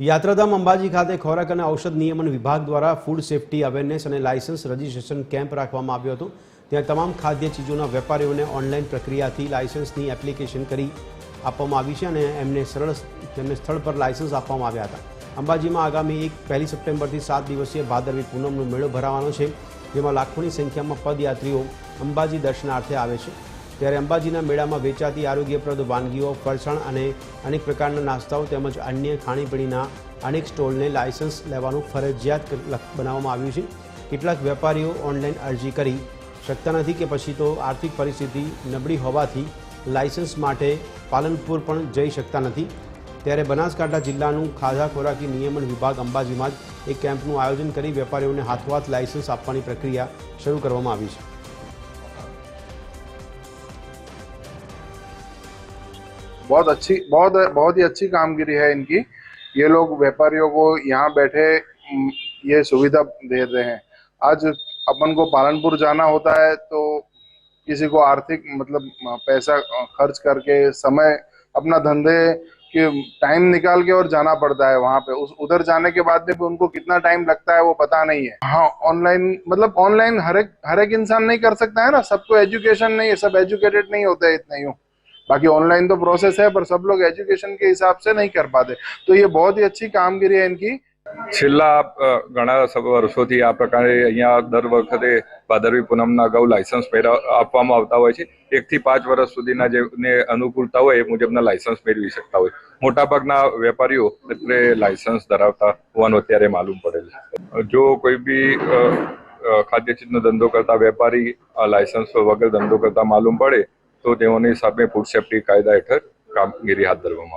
યાત્રાધામ અંબાજી ખાતે ખોરાક અને ઔષધ નિયમન વિભાગ દ્વારા ફૂડ સેફ્ટી અવેરનેસ અને લાયસન્સ રજીસ્ટ્રેશન કેમ્પ રાખવામાં આવ્યો હતો. ત્યાં તમામ ખાદ્ય ચીજોના વેપારીઓને ઓનલાઈન પ્રક્રિયાથી લાયસન્સની એપ્લિકેશન કરી આપવામાં આવી છે અને એમને સરળ તેમને સ્થળ પર લાયસન્સ આપવામાં આવ્યા હતા. અંબાજીમાં આગામી એક, પહેલી સપ્ટેમ્બરથી સાત દિવસીય ભાદરવી પૂનમનો મેળો ભરાવાનો છે, જેમાં લાખોની સંખ્યામાં પદયાત્રીઓ અંબાજી દર્શનાર્થે આવે છે. ત્યારે અંબાજીના મેળામાં વેચાતી આરોગ્યપ્રદ વાનગીઓ, ફરસાણ અને અનેક પ્રકારના નાસ્તાઓ તેમજ અન્ય ખાણીપીણીના અનેક સ્ટોલને લાયસન્સ લેવાનું ફરજિયાત બનાવવામાં આવ્યું છે. કેટલાક વેપારીઓ ઓનલાઈન અરજી કરી શકતા નથી કે પછી તો આર્થિક પરિસ્થિતિ નબળી હોવાથી લાયસન્સ માટે પાલનપુર પણ જઈ શકતા નથી. ત્યારે બનાસકાંઠા જિલ્લાનું ખાધા ખોરાકી નિયમન વિભાગ અંબાજીમાં જ એક કેમ્પનું આયોજન કરી વેપારીઓને હાથોહાથ લાયસન્સ આપવાની પ્રક્રિયા શરૂ કરવામાં આવી છે. बहुत अच्छी, बहुत बहुत ही अच्छी कामगिरी है इनकी। ये लोग व्यापारियों को यहाँ बैठे ये सुविधा दे रहे हैं। आज अपन को पालनपुर जाना होता है तो किसी को आर्थिक मतलब पैसा खर्च करके समय, अपना धंधे के टाइम निकाल के और जाना पड़ता है वहाँ पे। उस, उधर जाने के बाद में भी उनको कितना टाइम लगता है वो पता नहीं है। हाँ ऑनलाइन मतलब ऑनलाइन हर एक हर एक इंसान नहीं कर सकता है ना। सबको एजुकेशन नहीं है, सब एजुकेटेड नहीं होते इतने यूँ। बाकी ऑनलाइन तो प्रोसेस है पर सब लोग एजुकेशन के हिसाब से नहीं कर पाते तो ये बहुत ही अच्छी कामगिरी है इनकी છેલ્લા અ, ઘણા સ- વર્ષોથી આ પ્રકારે અહીંયા દર વખતે ભાદરવી પૂનમના અગાઉ લાયસન્સ મેળવ આપવામાં આવતા હોય છે એકથી પાંચ વર્ષ સુધીના જેને અનુકૂળતા હોય એ મુજબના લાયસન્સ મેળવી શકતા હોય મોટાભાગના વેપારીઓ એટલે લાયસન્સ ધરાવતા હોવાનું અત્યારે માલુમ પડેલ છે જો કોઈ બી અ, અ, ખાદ્ય ચીજનો ધંધો કરતા વેપારી આ લાયસન્સ વગર ધંધો કરતા માલુમ પડે તો તેઓની સામે ફૂડ સેફ્ટી કાયદા હેઠળ કામગીરી હાથ ધરવામાં